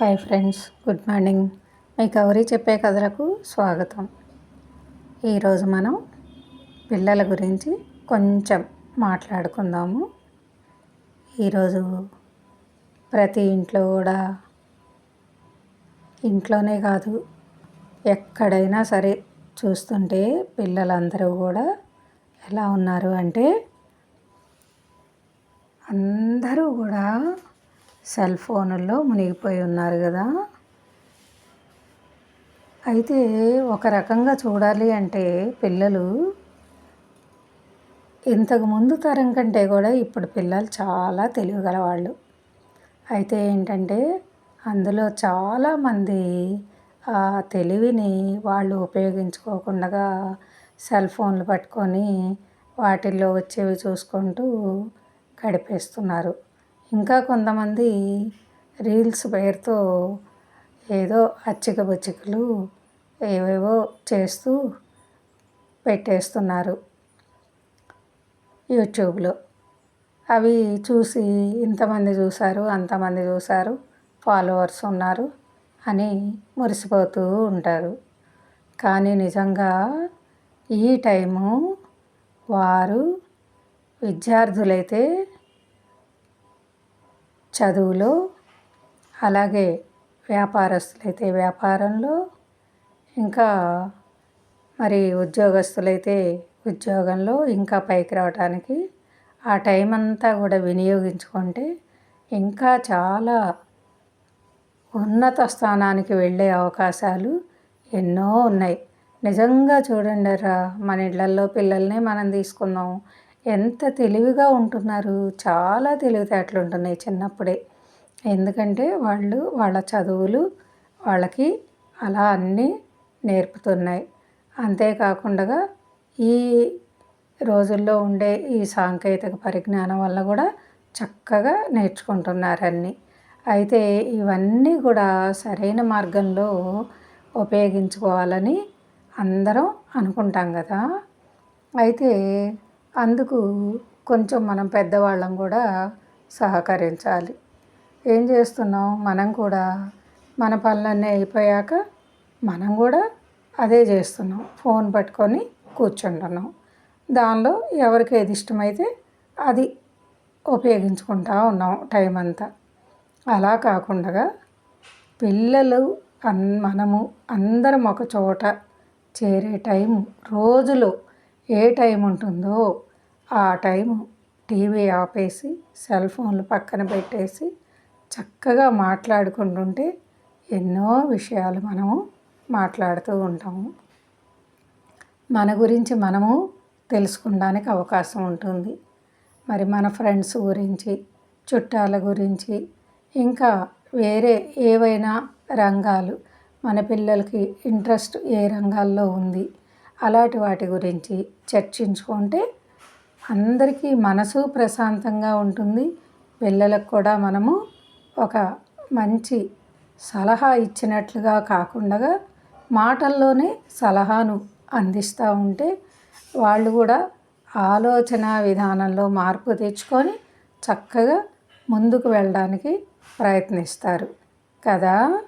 Hi friends good morning మీ గౌరీ చెప్పే కథలకు స్వాగతం. ఈరోజు మనం పిల్లల గురించి కొంచెం మాట్లాడుకుందాము. ఈరోజు ప్రతి ఇంట్లో కూడా ఇంట్లోనే కాదు ఎక్కడైనా సరే చూస్తుంటే పిల్లలందరూ కూడా ఎలా ఉన్నారు అంటే అందరూ కూడా సెల్ ఫోన్లో మునిగిపోయి ఉన్నారు కదా. అయితే ఒక రకంగా చూడాలి అంటే పిల్లలు ఇంతకు ముందు తరం కంటే కూడా ఇప్పుడు పిల్లలు చాలా తెలియగలవాళ్ళు అయితే ఏంటంటే అందులో చాలామంది ఆ తెలివిని వాళ్ళు ఉపయోగించుకోకుండా సెల్ ఫోన్లు పట్టుకొని వాటిల్లో వచ్చేవి చూసుకుంటూ గడిపేస్తున్నారు. ఇంకా కొంతమంది రీల్స్ పేరుతో ఏదో అచ్చిక బుచ్చికలు ఏవేవో చేస్తూ పెట్టేస్తున్నారు యూట్యూబ్లో. అవి చూసి ఇంతమంది చూశారు అంతమంది చూశారు ఫాలోవర్స్ ఉన్నారు అని మురిసిపోతూ ఉంటారు. కానీ నిజంగా ఈ టైము వారు విద్యార్థులైతే చదువులో అలాగే వ్యాపారస్తులైతే వ్యాపారంలో ఇంకా మరి ఉద్యోగస్తులైతే ఉద్యోగంలో ఇంకా పైకి రావడానికి ఆ టైం అంతా కూడా వినియోగించుకుంటే ఇంకా చాలా ఉన్నత స్థానానికి వెళ్ళే అవకాశాలు ఎన్నో ఉన్నాయి. నిజంగా చూడండి రా మన ఇళ్ళల్లో పిల్లల్ని మనం తీసుకుందాం ఎంత తెలివిగా ఉంటున్నారు. చాలా తెలివితేటలు ఉంటున్నాయి చిన్నప్పుడే. ఎందుకంటే వాళ్ళు వాళ్ళ చదువులు వాళ్ళకి అలా అన్నీ నేర్పుతున్నాయి. అంతేకాకుండా ఈ రోజుల్లో ఉండే ఈ సాంకేతిక పరిజ్ఞానం వల్ల కూడా చక్కగా నేర్చుకుంటున్నారు అన్నీ. అయితే ఇవన్నీ కూడా సరైన మార్గంలో ఉపయోగించుకోవాలని అందరం అనుకుంటాం కదా. అయితే అందుకు కొంచెం మనం పెద్దవాళ్ళం కూడా సహకరించాలి. ఏం చేస్తున్నాం? మనం కూడా మన పనులన్నీ అయిపోయాక మనం కూడా అదే చేస్తున్నాం. ఫోన్ పట్టుకొని కూర్చుంటున్నాం. దానిలో ఎవరికి ఏది ఇష్టమైతే అది ఉపయోగించుకుంటా ఉన్నాం టైం అంతా. అలా కాకుండా పిల్లలు అన్ మనము అందరం ఒక చోట చేరే టైం రోజులో ఏ టైం ఉంటుందో ఆ టైము టీవీ ఆపేసి సెల్ ఫోన్లు పక్కన పెట్టేసి చక్కగా మాట్లాడుకుంటుంటే ఎన్నో విషయాలు మనము మాట్లాడుతూ ఉంటాము. మన గురించి మనము తెలుసుకోవడానికి అవకాశం ఉంటుంది. మరి మన ఫ్రెండ్స్ గురించి చుట్టాల గురించి ఇంకా వేరే ఏవైనా రంగాలు మన పిల్లలకి ఇంట్రెస్ట్ ఏ రంగాల్లో ఉంది అలాంటి వాటి గురించి చర్చించుకుంటే అందరికీ మనసు ప్రశాంతంగా ఉంటుంది. పిల్లలకు కూడా మనము ఒక మంచి సలహా ఇచ్చినట్లుగా కాకుండా మాటల్లోనే సలహాను అందిస్తూ ఉంటే వాళ్ళు కూడా ఆలోచన విధానంలో మార్పు తెచ్చుకొని చక్కగా ముందుకు వెళ్ళడానికి ప్రయత్నిస్తారు. కదా?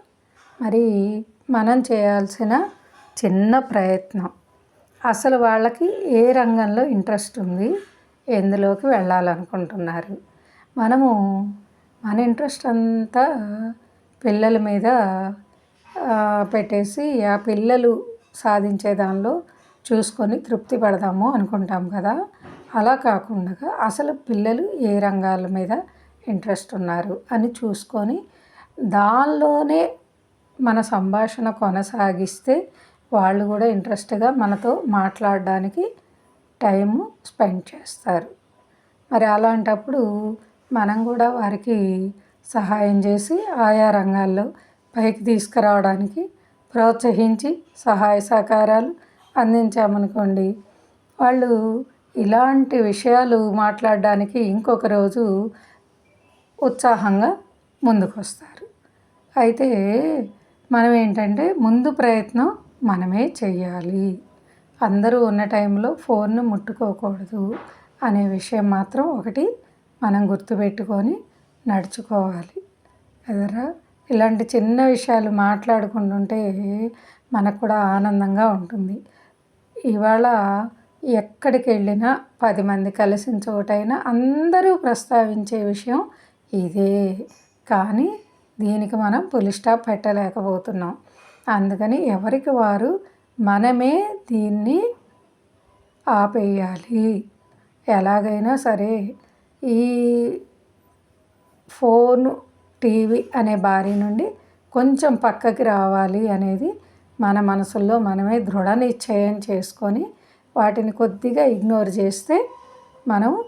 మరి మనం చేయాల్సిన చిన్న ప్రయత్నం. అసలు వాళ్ళకి ఏ రంగంలో ఇంట్రెస్ట్ ఉంది ఎందులోకి వెళ్ళాలనుకుంటున్నారు? మనము మన ఇంట్రెస్ట్ అంతా పిల్లల మీద పెట్టేసి ఆ పిల్లలు సాధించే దానిలో చూసుకొని తృప్తి పడదాము అనుకుంటాం కదా. అలా కాకుండా అసలు పిల్లలు ఏ రంగాల మీద ఇంట్రెస్ట్ ఉన్నారు అని చూసుకొని దానిలోనే మన సంభాషణ కొనసాగిస్తే వాళ్ళు కూడా ఇంట్రెస్ట్గా మనతో మాట్లాడడానికి టైము స్పెండ్ చేస్తారు. మరి అలాంటప్పుడు మనం కూడా వారికి సహాయం చేసి ఆయా రంగాల్లో పైకి తీసుకురావడానికి ప్రోత్సహించి సహాయ సహకారాలు అందించామనుకోండి వాళ్ళు ఇలాంటి విషయాలు మాట్లాడడానికి ఇంకొక రోజు ఉత్సాహంగా ముందుకు వస్తారు అయితే మనం ఏంటంటే ముందు ప్రయత్నం మనమే చెయ్యాలి. అందరూ ఉన్న టైంలో ఫోన్ను ముట్టుకోకూడదు అనే విషయం మాత్రం ఒకటి మనం గుర్తుపెట్టుకొని నడుచుకోవాలి. కదరా? ఇలాంటి చిన్న విషయాలు మాట్లాడుకుంటుంటే మనకు కూడా ఆనందంగా ఉంటుంది. ఇవాళ ఎక్కడికి వెళ్ళినా పది మంది కలిసిన చోటైనా అందరూ ప్రస్తావించే విషయం ఇదే. కానీ దీనికి మనం పులి స్టాప్ పెట్టలేకపోతున్నాం. అందుకని ఎవరికి వారు మనమే దీన్ని ఆపేయాలి. ఎలాగైనా సరే ఈ ఫోన్ టీవీ అనే బారి నుండి కొంచెం పక్కకి రావాలి అనేది మన మనసుల్లో మనమే దృఢ నిశ్చయం చేసుకొని వాటిని కొద్దిగా ఇగ్నోర్ చేస్తే మనం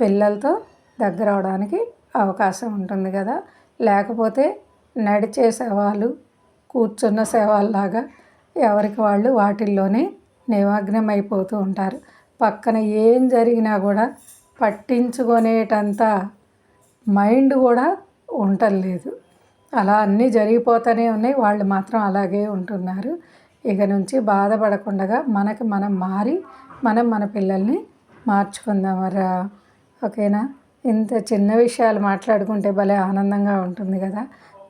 పిల్లలతో దగ్గర అవడానికి అవకాశం ఉంటుంది కదా. లేకపోతే నడిచేసేవాళ్ళు కూర్చున్న శవాల్లాగా ఎవరికి వాళ్ళు వాటిల్లోనే నిమగ్నం అయిపోతూ ఉంటారు. పక్కన ఏం జరిగినా కూడా పట్టించుకునేటంత మైండ్ కూడా ఉండలేదు అలా అన్నీ జరిగిపోతూనే ఉన్నాయి. వాళ్ళు మాత్రం అలాగే ఉంటున్నారు. ఇక నుంచి బాధపడకుండా మనకి మనం మారి మనం మన పిల్లల్ని మార్చుకుందాం మరా ఓకేనా? ఇంత చిన్న విషయాలు మాట్లాడుకుంటే భలే ఆనందంగా ఉంటుంది కదా.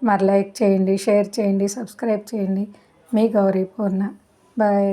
మరి లైక్ చేయండి షేర్ చేయండి సబ్స్క్రైబ్ చేయండి. మీ గౌరీ పూర్ణ. బాయ్.